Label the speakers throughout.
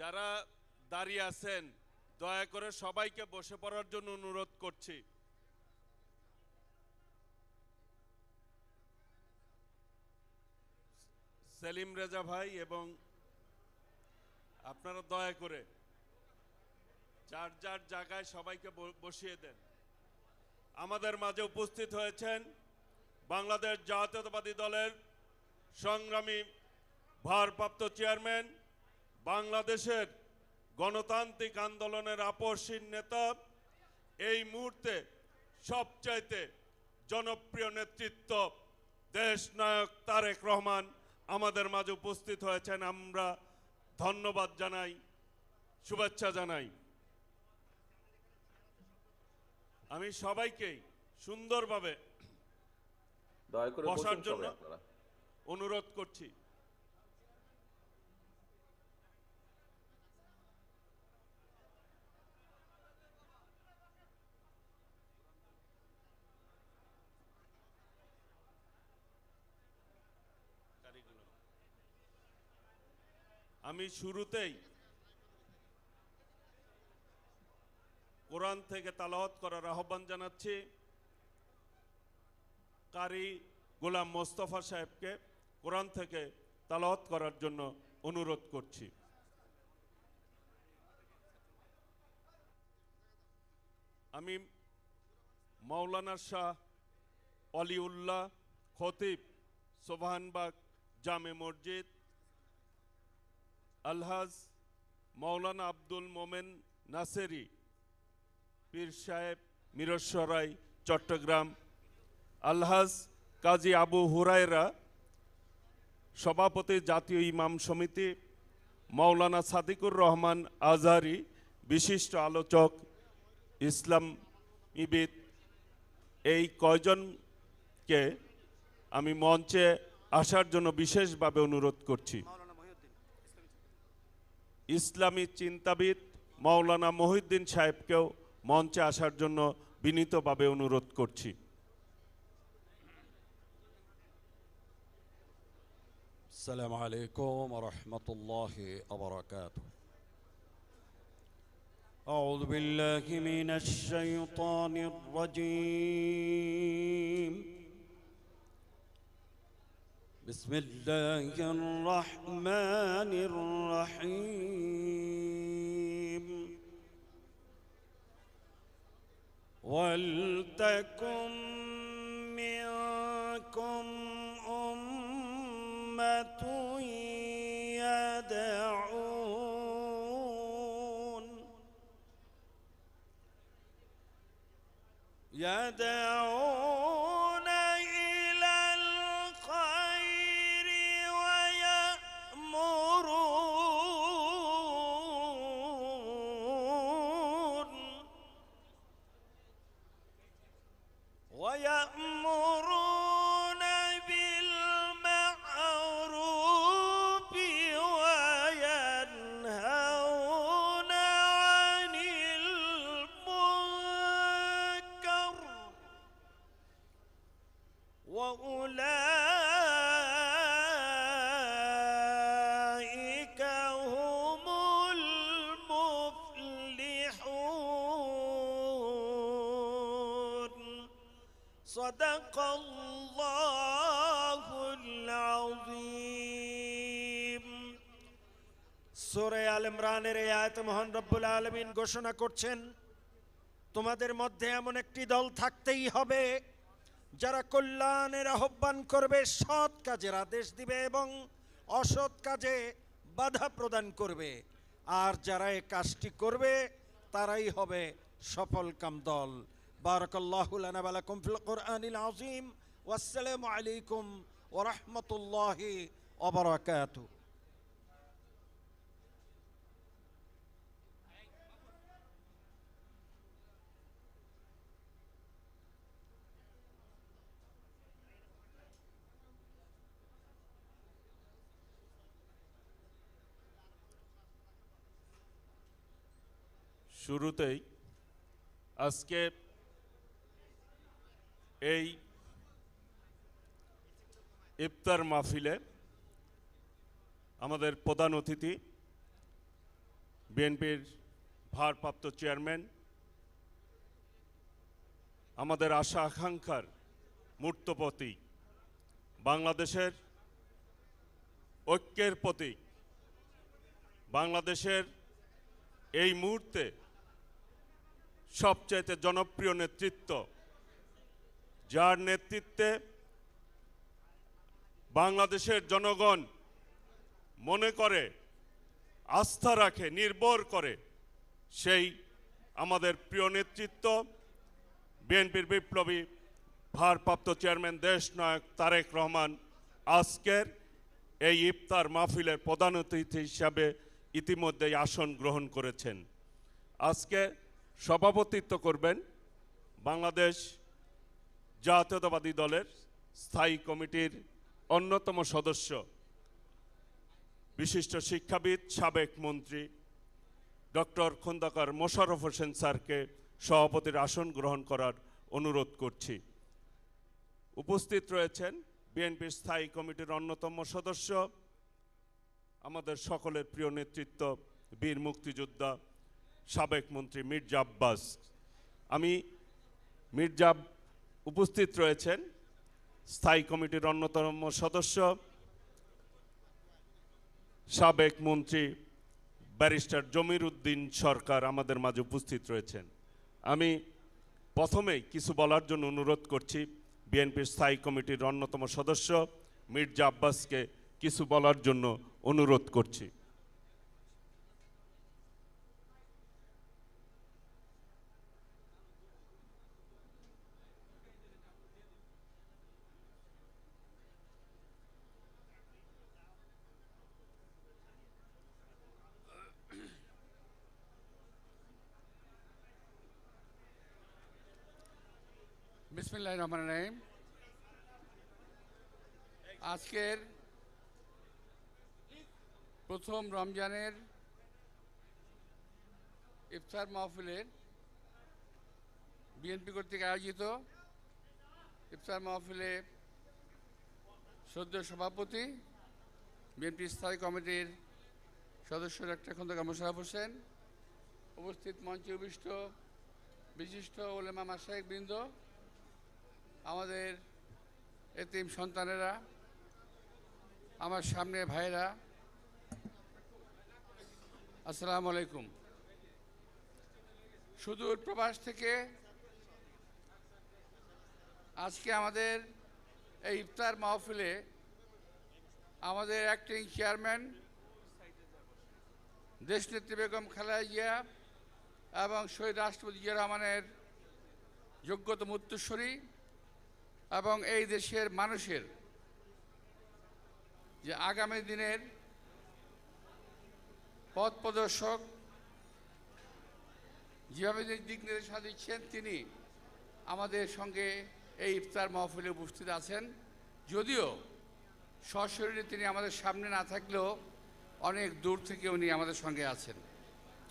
Speaker 1: যারা দাঁড়িয়ে আছেন, দয়া করে সবাইকে বসে পড়ার জন্য অনুরোধ করছি। সেলিম রেজা ভাই এবং আপনারা দয়া করে যার যার জায়গায় সবাইকে বসিয়ে দেন। আমাদের মাঝে উপস্থিত হয়েছেন বাংলাদেশ জাতীয়তাবাদী দলের সংগ্রামী, ভারপ্রাপ্ত চেয়ারম্যান বাংলাদেশের গণতান্ত্রিক আন্দোলনের আপসীন নেতা এই মুহূর্তে সবচাইতে জনপ্রিয় নেতৃত্ব দেশ নায়ক তারেক রহমান আমাদের মাঝে উপস্থিত হয়েছেন। আমরা ধন্যবাদ জানাই শুভেচ্ছা জানাই। আমি সবাইকেই সুন্দরভাবে বসার জন্য অনুরোধ করছি। আমি শুরুতেই কোরআন থেকে তালাওয়াত করার আহ্বান জানাচ্ছি। কারি গোলাম মোস্তফা সাহেবকে কোরআন থেকে তালাহত করার জন্য অনুরোধ করছি। আমি মাওলানা শাহ অলিউল্লাহ খতিব সোবাহানবাগ জামে মসজিদ আলহাজ মৌলানা আব্দুল মোমেন নাসেরি, পীর সাহেব মিরসরাই, চট্টগ্রাম। আলহাজ কাজী আবু হুরায়রা, সভাপতি জাতীয় ইমাম সমিতি মৌলানা সাদিকুর রহমান আজহারি, বিশিষ্ট আলোচক, ইসলাম ইবিদ। এই কয়জনকে আমি মঞ্চে আসার জন্য বিশেষভাবে অনুরোধ করছি। ইসলামী চিন্তাবিদ মাওলানা মহিউদ্দিন সাহেবকেও মঞ্চে আসার জন্য বিনীতভাবে অনুরোধ করছি
Speaker 2: السلام عليكم ورحمة الله وبركاته أعوذ بالله من الشيطان الرجيم بسم الله الرحمن الرحيم. ولتكن منكم أمة يدعون يدعون صدق الله العظيم সূরা আল ইমরানের এই আয়াতে মহান রব্বুল আলামিন ঘোষণা করছেন তোমাদের মধ্যে এমন একটি দল থাকতেই হবে যারা কল্যাণের আহ্বান করবে সৎ কাজের আদেশ দিবে এবং অসৎ কাজে বাধা প্রদান করবে আর যারা এই কাজটি করবে তারাই হবে সফলকাম দল বারাকাল্লাহু লানা ওয়া লাকুম ফিল কোরআনিল আযীম ওয়াসসালামু আলাইকুম ওয়া রাহমাতুল্লাহি ওয়া বারাকাতুহু
Speaker 1: শুরুতেই আজকে এই ইফতার মাহফিলে আমাদের প্রধান অতিথি, বিএনপির ভারপ্রাপ্ত চেয়ারম্যান, আমাদের আশা আকাঙ্ক্ষার মূর্ত প্রতীক বাংলাদেশের ঐক্যের প্রতীক, বাংলাদেশের এই মুহূর্তে সবচাইতে জনপ্রিয় নেতৃত্ব যার নেতৃত্বে বাংলাদেশের জনগণ মনে করে, আস্থা রাখে, নির্ভর করে সেই আমাদের প্রিয় নেতৃত্ব, বিএনপির বিপ্লবী ভারপ্রাপ্ত চেয়ারম্যান দেশ নায়ক তারেক রহমান আজকের এই ইফতার মাহফিলের প্রধান অতিথি হিসাবে ইতিমধ্যেই আসন গ্রহণ করেছেন। আজকে সভাপতিত্ব করবেন বাংলাদেশ জাতীয়তাবাদী দলের স্থায়ী কমিটির অন্যতম সদস্য বিশিষ্ট শিক্ষাবিদ, সাবেক মন্ত্রী ডক্টর খন্দকার মোশাররফ হোসেন স্যারকে সভাপতির আসন গ্রহণ করার অনুরোধ করছি। উপস্থিত রয়েছেন বিএনপির স্থায়ী কমিটির অন্যতম সদস্য, আমাদের সকলের প্রিয় নেতৃত্ব বীর মুক্তিযোদ্ধা, সাবেক মন্ত্রী মির্জা আব্বাস। আমি মির্জা উপস্থিত রয়েছেন স্থায়ী কমিটির অন্যতম সদস্য, সাবেক মন্ত্রী ব্যারিস্টার জমির উদ্দিন সরকার আমাদের মাঝে উপস্থিত রয়েছেন। আমি প্রথমেই কিছু বলার জন্য অনুরোধ করছি, বিএনপির স্থায়ী কমিটির অন্যতম সদস্য মির্জা আব্বাসকে কিছু বলার জন্য অনুরোধ করছি।
Speaker 3: বিসমিল্লাহ রহমান রহিম। আজকের প্রথম রমজানের ইফতার মাহফিলের বিএনপি কর্তৃক আয়োজিত ইফতার মাহফিলে সদ্য সভাপতি, বিএনপি স্থায়ী কমিটির সদস্য ডাক্তার খন্দকার মোশারফ হোসেন, উপস্থিত মঞ্চে উপবিষ্ট বিশিষ্ট ওলেমা মাসায়ক বৃন্দ আমাদের এতিম সন্তানেরা, আমার সামনে ভাইরা আসসালামু আলাইকুম। সুদূর প্রবাস থেকে আজকে আমাদের এই ইফতার মাহফিলে আমাদের অ্যাক্টিং চেয়ারম্যান দেশনেত্রী বেগম খালেদা জিয়া এবং শহীদ রাষ্ট্রপতি জিয়া রহমানের যোগ্যতম উত্তরস্বরী এবং এই দেশের মানুষের যে আগামী দিনের পথ প্রদর্শক যেভাবে দিক নির্দেশনা দিচ্ছেন, তিনি আমাদের সঙ্গে এই ইফতার মহফিলে উপস্থিত আছেন। যদিও সশরীরে তিনি আমাদের সামনে না থাকলেও অনেক দূর থেকে উনি আমাদের সঙ্গে আছেন।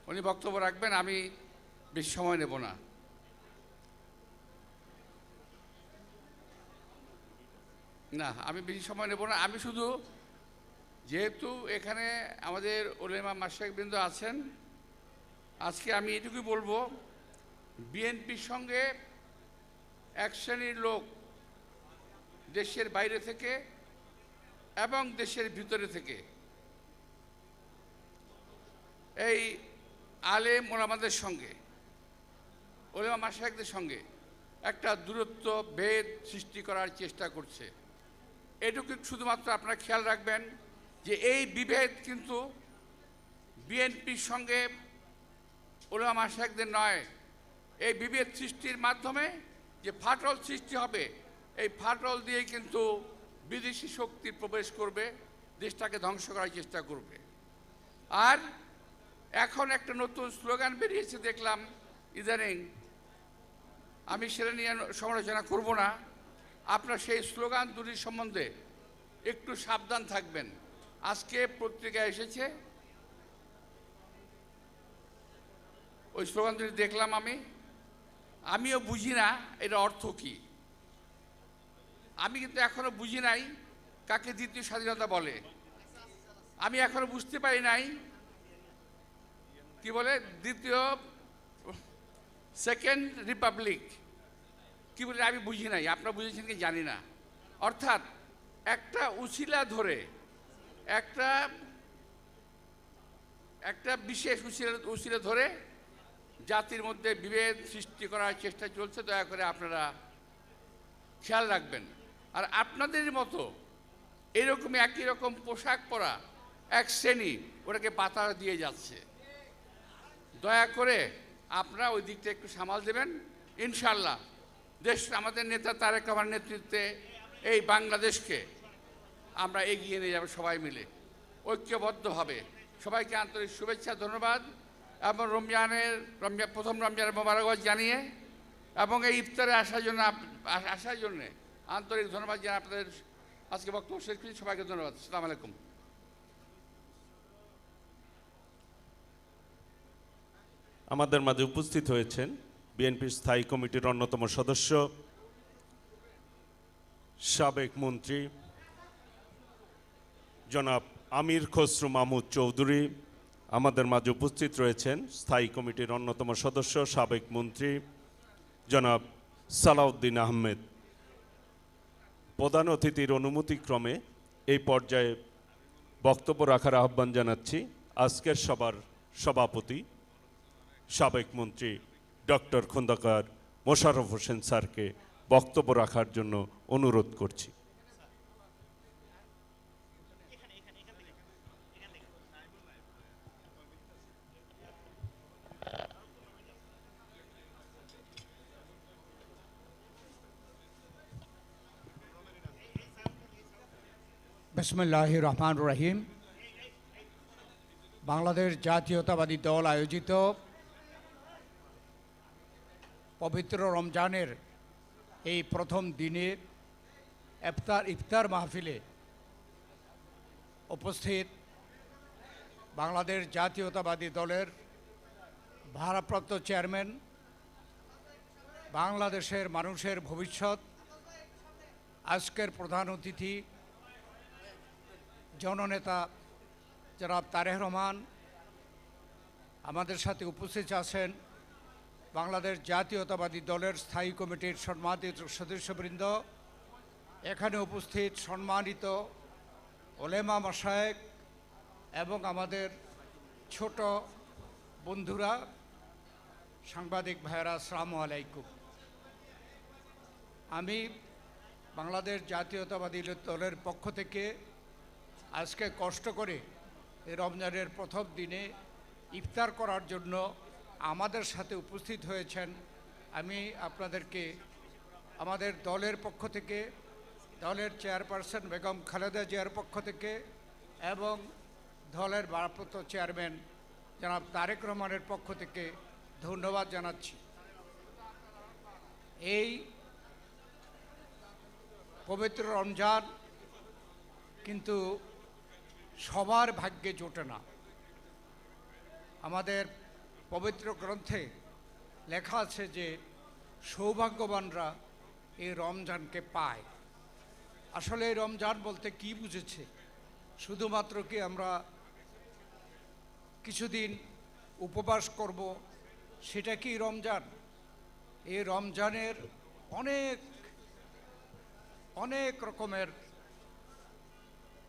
Speaker 3: উনি বক্তব্য রাখবেন, আমি বেশি সময় নেব না। না, আমি বেশি সময় নেব না। আমি শুধু যেহেতু এখানে আমাদের ওলেমা মাসাকবৃন্দ আছেন, আজকে আমি এটুকুই বলব, বিএনপির সঙ্গে এক শ্রেণির লোক দেশের বাইরে থেকে এবং দেশের ভিতরে থেকে। এই আলেম ওলামাদের সঙ্গে, ওলেমা মাসাকদের সঙ্গে একটা দূরত্ব, ভেদ সৃষ্টি করার চেষ্টা করছে। এটুকু শুধুমাত্র আপনারা খেয়াল রাখবেন যে এই বিভেদ কিন্তু বিএনপির সঙ্গে ওলামা শেখদের নয়। এই বিভেদ সৃষ্টির মাধ্যমে যে ফাটল সৃষ্টি হবে, এই ফাটল দিয়ে কিন্তু বিদেশি শক্তি প্রবেশ করবে, দেশটাকে ধ্বংস করার চেষ্টা করবে। আর এখন একটা নতুন স্লোগান বেরিয়েছে, দেখলাম ইদানিং। আমি সেটা নিয়ে সমালোচনা করব না। আপনার সেই স্লোগান দুটির সম্বন্ধে একটু সাবধান থাকবেন। আজকে পত্রিকায় এসেছে। ওই স্লোগান দুটি দেখলাম আমি। আমিও বুঝি না এটা অর্থ কি। আমি কিন্তু এখনও বুঝি নাই কাকে দ্বিতীয় স্বাধীনতা বলে। আমি এখনও বুঝতে পারি নাই কি বলে? দ্বিতীয় সেকেন্ড রিপাবলিক কি বলে, আমি বুঝি নাই, আপনারা বুঝেছেন কি জানি না। অর্থাৎ একটা উশিলা ধরে, একটা একটা বিশেষ উশিলা উশিলা ধরে জাতির মধ্যে বিভেদ সৃষ্টি করার চেষ্টা চলছে, দয়া করে আপনারা খেয়াল রাখবেন। আর আপনাদের মতো এরকম একই রকম পোশাক পরা এক শ্রেণি ওটাকে পাতা দিয়ে যাচ্ছে। দয়া করে আপনারা ওই দিকটা একটু সামাল দেবেন, ইনশাল্লাহ। দেশ, আমাদের নেতা তারেক রহমান নেতৃত্বে এই বাংলাদেশকে আমরা এগিয়ে নিয়ে যাব সবাই মিলে। ঐক্যবদ্ধভাবে। সবাইকে আন্তরিক শুভেচ্ছা, ধন্যবাদ এবং রমজানের রমজান প্রথম রমজানের মোবারকবাদ জানিয়ে এবং এই ইফতারে আসার জন্য আসার জন্য আন্তরিক ধন্যবাদ জানিয়ে আপনাদের। আজকে বক্তব্য শেষ করছি সবাইকে ধন্যবাদ। আসসালামু আলাইকুম।
Speaker 1: আমাদের মাঝে উপস্থিত হয়েছেন বিএনপির স্থায়ী কমিটির অন্যতম সদস্য, সাবেক মন্ত্রী জনাব আমির খসরু মাহমুদ চৌধুরী আমাদের মাঝে উপস্থিত রয়েছেন। স্থায়ী কমিটির অন্যতম সদস্য, সাবেক মন্ত্রী জনাব সালাউদ্দিন আহমেদ। প্রধান অতিথির অনুমতিক্রমে এই পর্যায়ে বক্তব্য রাখার আহ্বান জানাচ্ছি। আজকের সবার সভাপতি, সাবেক মন্ত্রী ডক্টর খন্দকার মোশাররফ হোসেন স্যারকে বক্তব্য রাখার জন্য অনুরোধ করছি।
Speaker 4: বিসমুল্লাহ রহমান রহিম। বাংলাদেশ জাতীয়তাবাদী দল আয়োজিত পবিত্র রমজানের এই প্রথম দিনে ইফতার ইফতার মাহফিলে উপস্থিত বাংলাদেশ জাতীয়তাবাদী দলের ভারপ্রাপ্ত চেয়ারম্যান, বাংলাদেশের মানুষের ভবিষ্যৎ, আজকের প্রধান অতিথি, জননেতা জনাব তারেহ রহমান, আমাদের সাথে উপস্থিত আছেন বাংলাদেশ জাতীয়তাবাদী দলের স্থায়ী কমিটির সম্মানিত সদস্যবৃন্দ, এখানে উপস্থিত সম্মানিত ওলেমা মশায়েক এবং আমাদের ছোট বন্ধুরা, সাংবাদিক ভাইয়েরা, আসসালামু আলাইকুম। আমি বাংলাদেশ জাতীয়তাবাদী দলের পক্ষ থেকে আজকে কষ্ট করে রমজানের প্রথম দিনে ইফতার করার জন্য আমাদের সাথে উপস্থিত হয়েছেন। আমি আপনাদেরকে আমাদের দলের পক্ষ থেকে, দলের চেয়ারপারসন বেগম খালেদা জিয়ার পক্ষ থেকে এবং দলের ভারপ্রাপ্ত চেয়ারম্যান জনাব তারেক রহমানের পক্ষ থেকে ধন্যবাদ জানাচ্ছি। এই পবিত্র রমজান কিন্তু সবার ভাগ্যে জোটে না। আমাদের পবিত্র গ্রন্থে লেখা আছে যে সৌভাগ্যবানরা এই রমজানকে পায়। আসলে এই রমজান বলতে কি বুঝেছে? শুধুমাত্র কি আমরা কিছুদিন উপবাস করব, সেটা কি রমজান? এই রমজানের অনেক অনেক রকমের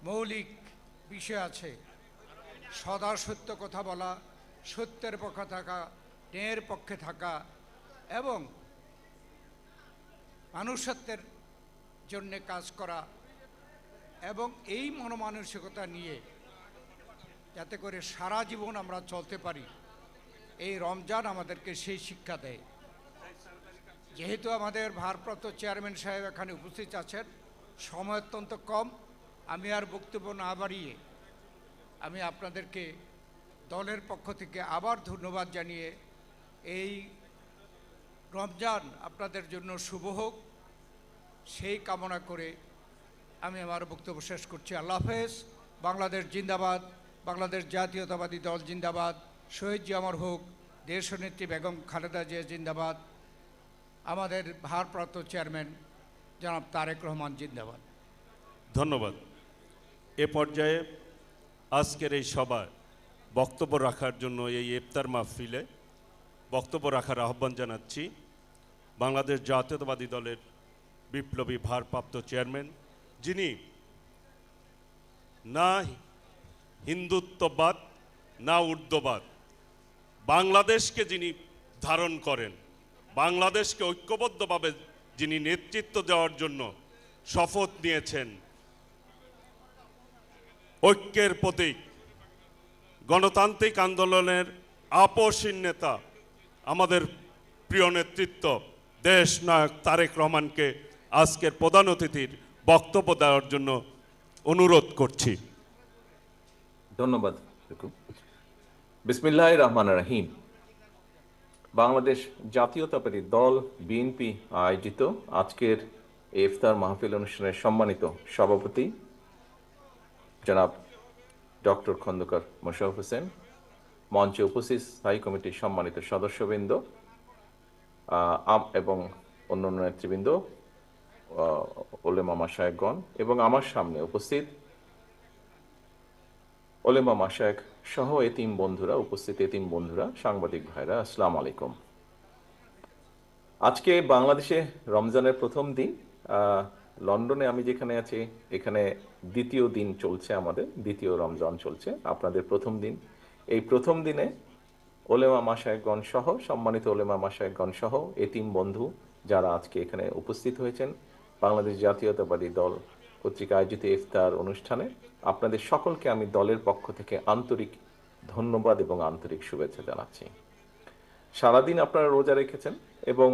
Speaker 4: মৌলিক বিষয় আছে। সদা সত্য কথা বলা সত্যের পক্ষে থাকা, ন্যায়ের পক্ষে থাকা এবং মানুষত্বের জন্য কাজ করা এবং এই মনমানসিকতা নিয়ে যাতে করে সারা জীবন আমরা চলতে পারি, এই রমজান আমাদেরকে সেই শিক্ষা দেয়। যেহেতু আমাদের ভারপ্রাপ্ত চেয়ারম্যান সাহেব এখানে উপস্থিত আছেন, সময় অত্যন্ত কম, আমি আর বক্তব্য না বাড়িয়ে আমি আপনাদেরকে দলের পক্ষ থেকে আবার ধন্যবাদ জানিয়ে এই রমজান আপনাদের জন্য শুভ হোক। সেই কামনা করে আমি আমার বক্তব্য শেষ করছি। আল্লাহ হাফেজ। বাংলাদেশ জিন্দাবাদ। বাংলাদেশ জাতীয়তাবাদী দল জিন্দাবাদ। শহীদ জি আমার হোক। দেশনেত্রী বেগম খালেদা জিয়া জিন্দাবাদ। আমাদের ভারপ্রাপ্ত চেয়ারম্যান জনাব তারেক রহমান জিন্দাবাদ।
Speaker 1: ধন্যবাদ। এ পর্যায়ে আজকের এই সভায় বক্তব্য রাখার জন্য এই ইফতার মাহফিলে বক্তব্য রাখার আহ্বান জানাচ্ছি। বাংলাদেশ জাতীয়তাবাদী দলের বিপ্লবী ভারপ্রাপ্ত চেয়ারম্যান যিনি না হিন্দুত্ববাদ, না উর্দবাদ বাংলাদেশকে যিনি ধারণ করেন, বাংলাদেশকে ঐক্যবদ্ধভাবে যিনি নেতৃত্ব দেওয়ার জন্য শপথ নিয়েছেন, ঐক্যের প্রতীক গণতান্ত্রিক আন্দোলনের আপসীন নেতা, আমাদের প্রিয় নেতৃত্ব, দেশ নায়ক তারেক রহমানকে আজকের প্রধান অতিথির বক্তব্য দেওয়ার জন্য অনুরোধ করছি।
Speaker 5: ধন্যবাদ বিসমিল্লাহ রহমান রাহিম। বাংলাদেশ জাতীয়তাবাদী দল, বিএনপি আয়োজিত আজকের ইফতার মাহফিল অনুষ্ঠানের সম্মানিত সভাপতি জনাব ডক্টর খন্দকার মোশারফ হোসেন, মঞ্চে উপস্থিত স্থায়ী কমিটির সম্মানিত সদস্যবৃন্দ আম- এবং অন্যান্য নেতৃবৃন্দ ওলেমা মাসায়কগণ এবং আমার সামনে উপস্থিত ওলেমা মাশায়েক সহ এতিম বন্ধুরা, উপস্থিত এতিম বন্ধুরা, সাংবাদিক ভাইরা, আসসালামু আলাইকুম। আজকে বাংলাদেশে রমজানের প্রথম দিন লন্ডনে আমি যেখানে আছি, এখানে দ্বিতীয় দিন চলছে আমাদের, দ্বিতীয় রমজান চলছে। আপনাদের প্রথম দিন। এই প্রথম দিনে ওলেমা মাসায়কগণ সহ, সম্মানিত ওলেমা মাসায়কগণ সহ, এতিম বন্ধু যারা আজকে এখানে উপস্থিত হয়েছেন, বাংলাদেশ জাতীয়তাবাদী দল কর্তৃক আয়োজিত ইফতার অনুষ্ঠানে, আপনাদের সকলকে আমি দলের পক্ষ থেকে আন্তরিক ধন্যবাদ এবং আন্তরিক শুভেচ্ছা জানাচ্ছি। সারাদিন আপনারা রোজা রেখেছেন এবং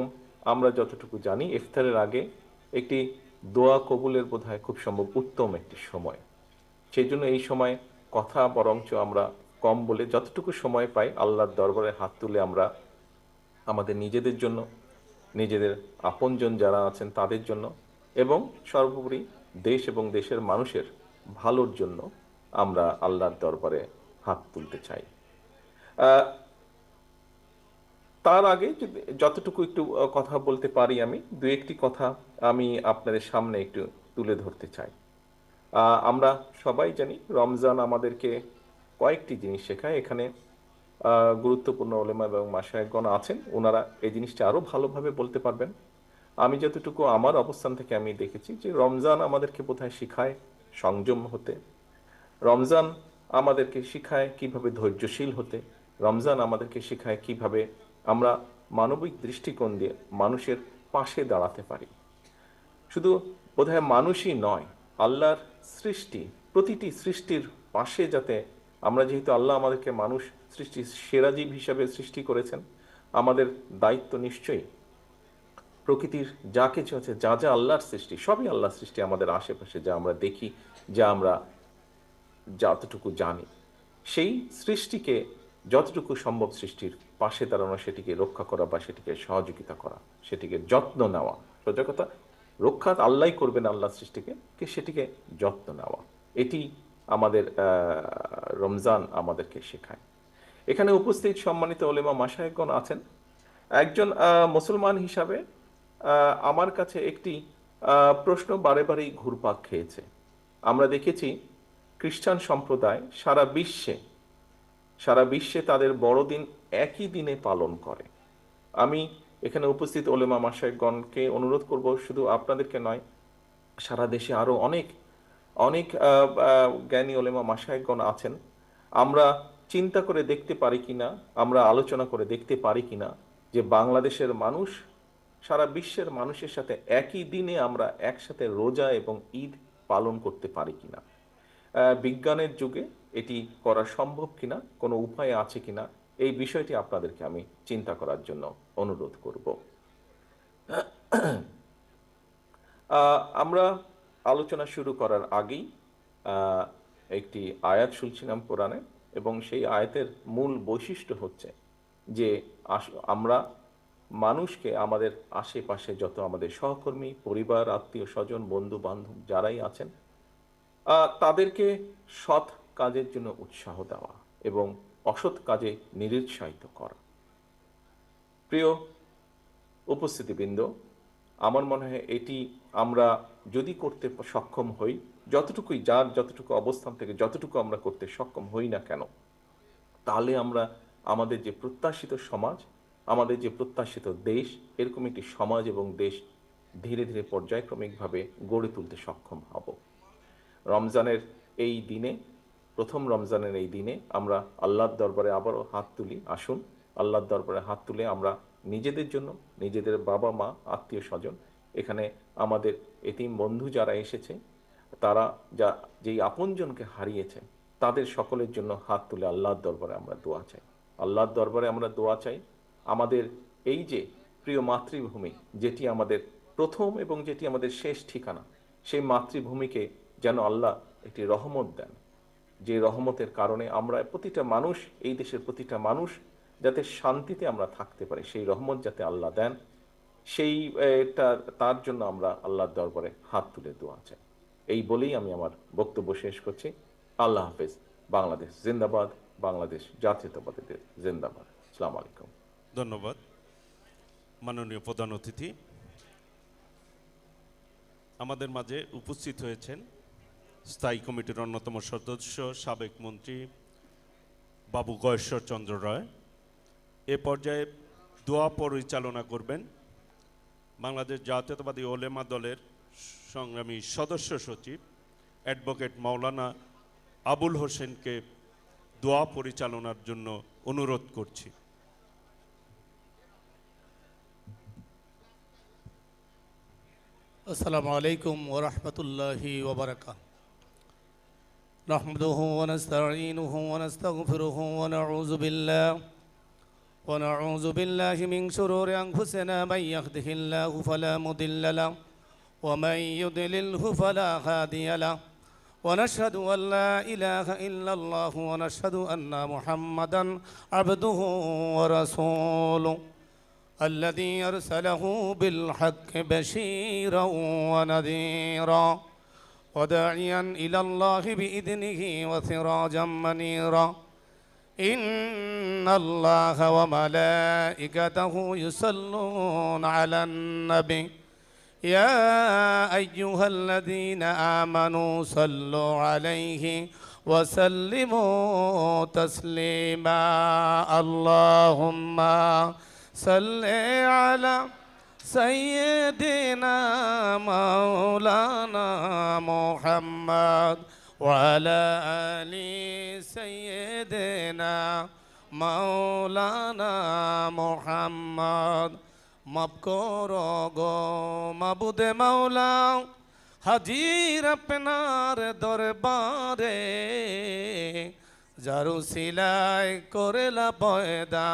Speaker 5: আমরা যতটুকু জানি, ইফতারের আগে একটি দোয়া কবুলের বোধহয় খুব সম্ভব উত্তম একটি সময়। সেই জন্য এই সময় কথা বরঞ্চ আমরা কম বলে যতটুকু সময় পাই আল্লাহর দরবারে হাত তুলে আমরা আমাদের নিজেদের জন্য, নিজেদের আপনজন যারা আছেন তাদের জন্য এবং সর্বোপরি দেশ এবং দেশের মানুষের ভালোর জন্য আমরা আল্লাহর দরবারে হাত তুলতে চাই। তার আগে যতটুকু একটু কথা বলতে পারি আমি, দু একটি কথা আমি আপনাদের সামনে একটু তুলে ধরতে চাই। আমরা সবাই জানি রমজান আমাদেরকে কয়েকটি জিনিস শেখায়। এখানে গুরুত্বপূর্ণ ওলেমা এবং মাসায়কগণ আছেন। ওনারা এই জিনিসটা আরও ভালোভাবে বলতে পারবেন। আমি যতটুকু আমার অবস্থান থেকে আমি দেখেছি যে রমজান আমাদেরকে বোধহয় শিখায় সংযম হতে। রমজান আমাদেরকে শিখায় কীভাবে ধৈর্যশীল হতে। রমজান আমাদেরকে শিখায় কীভাবে আমরা মানবিক দৃষ্টিকোণ দিয়ে মানুষের পাশে দাঁড়াতে পারি। শুধু বোধহয় মানুষই নয়, আল্লাহর সৃষ্টি, প্রতিটি সৃষ্টির পাশে যাতে আমরা যেহেতু আল্লাহ আমাদেরকে মানুষ সৃষ্টি সেরা জীব হিসাবে সৃষ্টি করেছেন, আমাদের দায়িত্ব নিশ্চয়ই। প্রকৃতির যা কিছু আছে, যা যা আল্লাহর সৃষ্টি, সবই আল্লাহর সৃষ্টি আমাদের আশেপাশে যা আমরা দেখি, যা আমরা যতটুকু জানি। সেই সৃষ্টিকে যতটুকু সম্ভব সৃষ্টির পাশে দাঁড়ানো সেটিকে রক্ষা করা বা সেটিকে সহযোগিতা করা, সেটিকে যত্ন নেওয়া। সোজা কথা, রক্ষা আল্লাহ করবেন আল্লাহ সৃষ্টিকে, কি সেটিকে যত্ন নেওয়া। এটি আমাদের রমজান আমাদেরকে শেখায়। এখানে উপস্থিত সম্মানিত ওলেমা মাসায়কগণ আছেন। একজন মুসলমান হিসাবে আমার কাছে একটি প্রশ্ন বারে বারেই ঘুরপাক খেয়েছে। আমরা দেখেছি, খ্রিস্টান সম্প্রদায় সারা বিশ্বে সারা বিশ্বে তাদের বড়দিন একই দিনে পালন করে। আমি এখানে উপস্থিত ওলেমা মাসায়কগণকে অনুরোধ করব, শুধু আপনাদেরকে নয়, সারা দেশে আরও অনেক অনেক জ্ঞানী ওলেমা মাসায়কগণ আছেন। আমরা চিন্তা করে দেখতে পারি কিনা, আমরা আলোচনা করে দেখতে পারি কিনা যে বাংলাদেশের মানুষ, সারা বিশ্বের মানুষের সাথে একই দিনে আমরা একসাথে রোজা এবং ঈদ পালন করতে পারি কিনা। বিজ্ঞানের যুগে এটি করা সম্ভব কিনা, কোনো উপায় আছে কিনা, এই বিষয়টি আপনাদেরকে আমি চিন্তা করার জন্য অনুরোধ করব। আমরা আলোচনা শুরু করার আগেই একটি আয়াত শুনছিলাম কোরআনে এবং সেই আয়াতের মূল বৈশিষ্ট্য হচ্ছে যে আমরা মানুষকে আমাদের আশেপাশে যত আমাদের সহকর্মী, পরিবার, আত্মীয় স্বজন বন্ধু বান্ধব যারাই আছেন তাদেরকে সৎ কাজের জন্য উৎসাহ দেওয়া এবং অসৎ কাজে নিরুৎসাহিত করা। প্রিয় উপস্থিতিবৃন্দ, আমার মনে হয় এটি আমরা যদি করতে সক্ষম হই, যতটুকুই যার যতটুকু অবস্থান থেকে যতটুকু আমরা করতে সক্ষম হই না কেন, তাহলে আমরা আমাদের যে প্রত্যাশিত সমাজ, আমাদের যে প্রত্যাশিত দেশ, এরকম একটি সমাজ এবং দেশ ধীরে ধীরে পর্যায়ক্রমিকভাবে গড়ে তুলতে সক্ষম হব। রমজানের এই দিনে প্রথম রমজানের এই দিনে আমরা আল্লাহর দরবারে আবারও হাত তুলি, আসুন আল্লাহর দরবারে হাত তুলে আমরা নিজেদের জন্য, নিজেদের বাবা মা, আত্মীয় স্বজন, এখানে আমাদের এতিম বন্ধু যারা এসেছে, তারা যা, যেই আপনজনকে হারিয়েছে, তাদের সকলের জন্য হাত তুলে আল্লাহর দরবারে আমরা দোয়া চাই। আল্লাহর দরবারে আমরা দোয়া চাই, আমাদের এই যে প্রিয় মাতৃভূমি, যেটি আমাদের প্রথম এবং যেটি আমাদের শেষ ঠিকানা, সেই মাতৃভূমিকে যেন আল্লাহ একটি রহমত দেন। যে রহমতের কারণে আমরা প্রতিটা মানুষ, এই দেশের প্রতিটা মানুষ যাতে শান্তিতে আমরা থাকতে পারি, সেই রহমত যাতে আল্লাহ দেন, সেই তার জন্য আমরা আল্লাহর দরবারে হাত তুলে দোয়া চাই। এই বলেই আমি আমার বক্তব্য শেষ করছি। আল্লাহ হাফেজ। বাংলাদেশ জিন্দাবাদ, বাংলাদেশ জাতীয়তাবাদীদের জিন্দাবাদ। আসসালামু আলাইকুম।
Speaker 1: ধন্যবাদ। মাননীয় প্রধান অতিথি, আমাদের মাঝে উপস্থিত হয়েছেন স্থায়ী কমিটির অন্যতম সদস্য, সাবেক মন্ত্রী বাবু গয়েশ্বর চন্দ্র রায়। এ পর্যায়ে দোয়া পরিচালনা করবেন বাংলাদেশ জাতীয়তাবাদী ওলেমা দলের সংগ্রামী সদস্য সচিব অ্যাডভোকেট মাওলানা আবুল হোসেনকে দোয়া পরিচালনার জন্য অনুরোধ করছি।
Speaker 6: আসসালামু আলাইকুম ওরহমতুল্লাহি ওবরাকাত نحمده ونستعينه ونستغفره ونعوذ بالله. ونعوذ بالله من شرور أنفسنا من يهده الله فلا مضل له ومن يضلله فلا هادي له. ونشهد أن لا إله إلا الله ونشهد أن محمدا عبده ورسوله. الذي أرسله بالحق بشيرا ونذيرا. وداعيا إلى الله بإذنه وسراجا منيرا. إن الله وملائكته يصلون على النبي. يا أيها الذين آمنوا صلوا عليه وسلموا تسليما. اللهم صل على سيدنا مولانا محمد وعلى آل سيدنا مولانا محمد মাফ করো গো মাবুদে মাওলা হাজির আপনার দরবারে যারু সিলাই করেলা পয়দা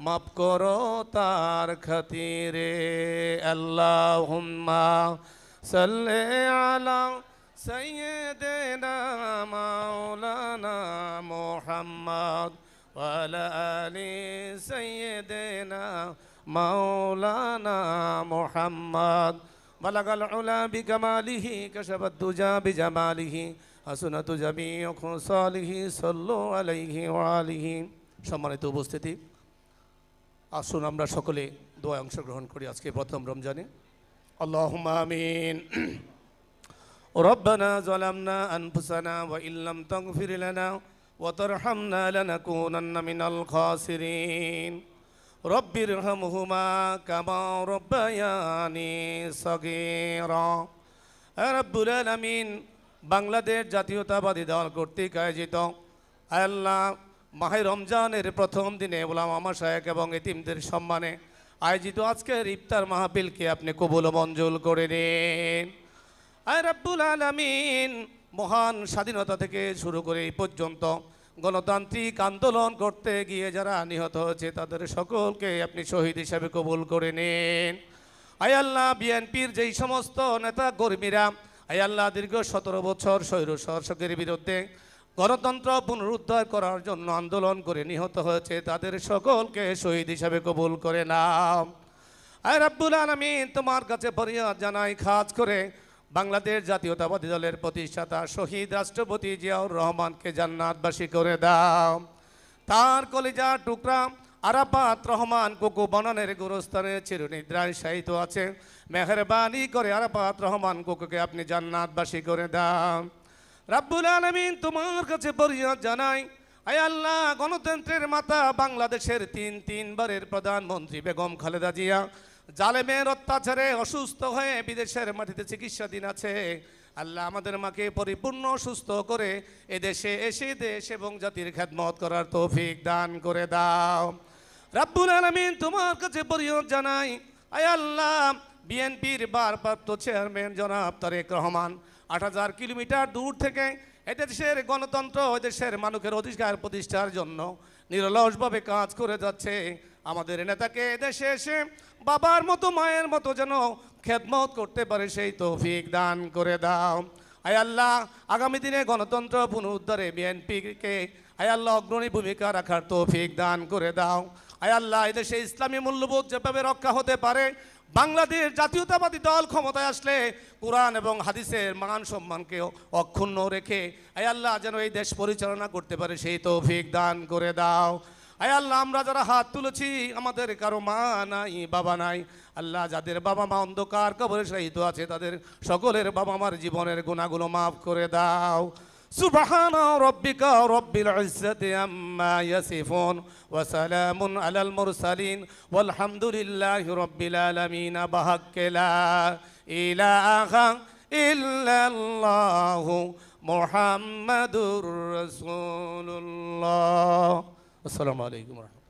Speaker 6: মাফ করো তার খাতিরে আল্লাহুম্মা সাল্লি আলা সাইয়্যিদিনা মাওলানা মুহাম্মদ وعلى آل سيدنا مولانا محمد بلغ العلا بكماله كشف الدجى بجماله حسنة جميع خصاله صلوا عليه وآله সম্মানিত উপস্থিতি আসুন আমরা সকলে দোয়া অংশগ্রহণ করি আজকে প্রথম রমজানে আল্লাহ আমিন ربنا ظلمنا أنفسنا وإن لم تغفر لنا وترحمنا لنكونن من الخاسرين رب ارحمهما كما ربياني صغيرا রব্বুল আলমিন বাংলাদেশ জাতীয়তাবাদী দল কর্তৃক আয়োজিত আল্লাহ মাহে রমজানের প্রথম দিনে ওলামা মাসায়েক এবং এতিমদের সম্মানে আয়োজিত আজকের ইফতার মাহফিলকে আপনি কবুল ও মঞ্জুর করে নিন। আয় রাব্বুল আলামিন, মহান স্বাধীনতা থেকে শুরু করে এই পর্যন্ত গণতান্ত্রিক আন্দোলন করতে গিয়ে যারা নিহত হয়েছে, তাদের সকলকে আপনি শহীদ হিসাবে কবুল করে নিন। আয় আল্লাহ, বিএনপির যেই সমস্ত নেতা কর্মীরা, আয় আল্লাহ দীর্ঘ সতেরো বছর স্বৈর শাসকের বিরুদ্ধে গণতন্ত্র পুনরুদ্ধার করার জন্য আন্দোলন করে নিহত হয়েছে। তাদের সকলকে শহীদ হিসাবে কবুল করে নাম আয় রাব্বুল আলামিন, তোমার কাছে ফরিয়াদ জানাই, খাস করে বাংলাদেশ জাতীয়তাবাদী দলের প্রতিষ্ঠাতা শহীদ রাষ্ট্রপতি জিয়াউর রহমানকে জান্নাতবাসী করে দাও। তার কলিজা টুকরা আরাফাত রহমান কুকু বননের গুরুস্থানে চিরনিদ্রায় শায়িত আছে। মেহরবানি করে আরাফাত রহমান কুকুকে আপনি জান্নাতবাসী করে দাও। রাব্বুল আলামিন তোমার কাছে ফরিয়াদ জানাই। আয় আল্লাহ, গণতন্ত্রের মাতা, বাংলাদেশের তিন তিনবারের প্রধানমন্ত্রী বেগম খালেদা জিয়া। জালেমের অত্যাচারে অসুস্থ হয়ে বিদেশের মাটিতে চিকিৎসাধীন আছে। আল্লাহ আমাদের মাকে পরিপূর্ণ, সুস্থ করে এদেশে এসে দেশ এবং জাতির খেদমত করার তৌফিক দান করে দাও। রাব্বুল আলমিন তোমার কাছে পরিয়োগ জানাই। আয় আল্লাহ, বিএনপির বারপ্রাপ্ত চেয়ারম্যান জনাব তারেক রহমান আট হাজার কিলোমিটার দূর থেকে এদেশের গণতন্ত্র এদেশের মানুষের অধিকার প্রতিষ্ঠার জন্য নিরলসভাবে কাজ করে যাচ্ছে। আমাদের নেতাকে এদেশে এসে বাবার মতো, মায়ের মতো যেন খেদমত করতে পারে, সেই তৌফিক দান করে দাও। আয় আল্লাহ, আগামী দিনে গণতন্ত্র পুনরুদ্ধারে বিএনপিকে, আয় আল্লাহ, অগ্রণী ভূমিকা রাখার তৌফিক দান করে দাও। আয় আল্লাহ, এদেশে ইসলামী মূল্যবোধ যেভাবে রক্ষা হতে পারে, বাংলাদেশ জাতীয়তাবাদী দল ক্ষমতায় আসলে কোরআন এবং হাদিসের মান সম্মানকে অক্ষুণ্ণ রেখে, আয় আল্লাহ, যেন এই দেশ পরিচালনা করতে পারে, সেই তৌফিক দান করে দাও। আয় আল্লাহ, আমরা যারা হাত তুলেছি, আমাদের কারও মা নাই, বাবা নাই, আল্লাহ, যাদের বাবা মা অন্ধকার কবরে শাহিত আছে তাদের সকলের বাবা মার জীবনের গুণাগুলো মাফ করে দাও। سبحان ربك رب العزة عما يصفون وسلام على المرسلين والحمد لله رب العالمين. بحق لا إله إلا الله محمد رسول الله. السلام عليكم ورحمة الله.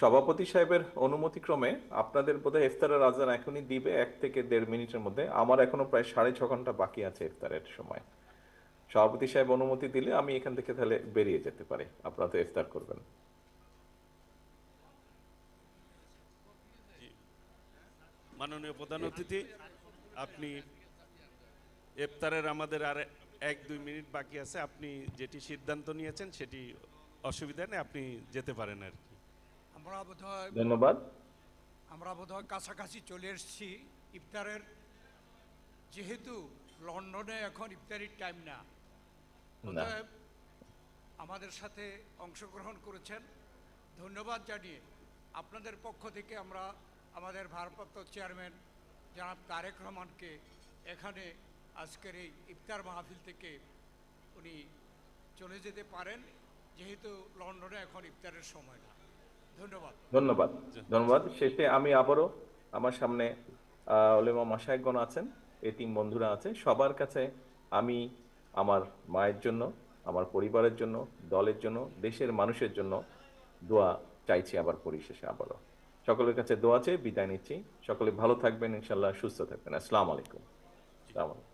Speaker 5: সভাপতি সাহেবের অনুমতিক্রমে আপনাদের বোধহয় ইফতারের আজান এখনই দিবে এক থেকে দেড় মিনিটের মধ্যে। আমার এখনও প্রায় সাড়ে ছ ঘণ্টা বাকি আছে ইফতারের সময়। সভাপতি সাহেব অনুমতি দিলে আমি এখান থেকে তাহলে বেরিয়ে যেতে পারি। আপনারা তো ইফতার করবেন।
Speaker 1: মাননীয় প্রধান অতিথি, আপনি ইফতারের আমাদের আর এক দুই মিনিট বাকি আছে। আপনি যেটি সিদ্ধান্ত নিয়েছেন সেটি অসুবিধা নেই, আপনি যেতে পারেন আর কি।
Speaker 4: আমরা বোধহয়
Speaker 5: ধন্যবাদ।
Speaker 4: আমরা বোধহয় কাছাকাছি চলে এসেছি ইফতারের। যেহেতু লন্ডনে এখন ইফতারির টাইম না। আমাদের সাথে অংশগ্রহণ করেছেন। ধন্যবাদ জানিয়ে আপনাদের পক্ষ থেকে আমরা আমাদের ভারপ্রাপ্ত চেয়ারম্যান জনাব তারেক রহমানকে এখানে আজকের এই ইফতার মাহফিল থেকে উনি চলে যেতে পারেন। যেহেতু লন্ডনে এখন ইফতারের সময় না। ধন্যবাদ।
Speaker 5: ধন্যবাদ। ধন্যবাদ। শেষে আমি আবারও আমার সামনে ওলেমা মাসায়কগণ আছেন এতিম বন্ধুরা আছে। সবার কাছে আমি আমার মায়ের জন্য আমার পরিবারের জন্য দলের জন্য দেশের মানুষের জন্য দোয়া চাইছি আবার পরিশেষে আবারও। সকলের কাছে দোয়া চেয়ে বিদায় নিচ্ছি। সকলে ভালো থাকবেন ইনশাল্লাহ সুস্থ থাকবেন। আসসালামু আলাইকুম। আসসালামু আলাইকুম।